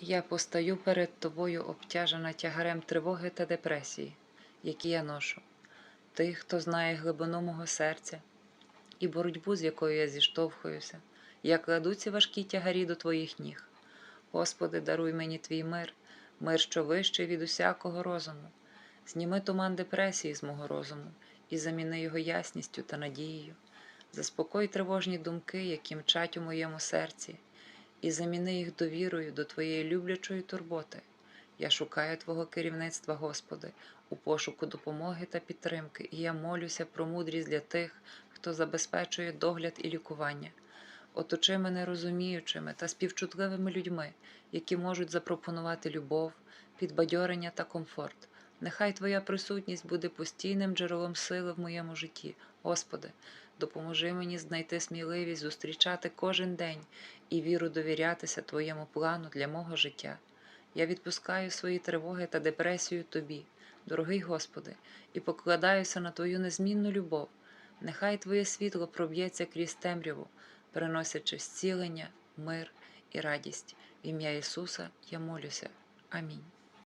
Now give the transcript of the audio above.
Я постаю перед тобою обтяжена тягарем тривоги та депресії, які я ношу. Ти, хто знає глибину мого серця і боротьбу, з якою я зіштовхуюся, я кладу ці важкі тягарі до твоїх ніг. Господи, даруй мені твій мир, мир, що вищий від усякого розуму. Зніми туман депресії з мого розуму і заміни його ясністю та надією. Заспокой тривожні думки, які мчать у моєму серці, і заміни їх довірою до Твоєї люблячої турботи. Я шукаю Твого керівництва, Господи, у пошуку допомоги та підтримки, і я молюся про мудрість для тих, хто забезпечує догляд і лікування. Оточи мене розуміючими та співчутливими людьми, які можуть запропонувати любов, підбадьорення та комфорт. Нехай Твоя присутність буде постійним джерелом сили в моєму житті. Господи, допоможи мені знайти сміливість зустрічати кожен день і віру довірятися Твоєму плану для мого життя. Я відпускаю свої тривоги та депресію Тобі, дорогий Господи, і покладаюся на Твою незмінну любов. Нехай Твоє світло проб'ється крізь темряву, приносячи зцілення, мир і радість. В ім'я Ісуса я молюся. Амінь.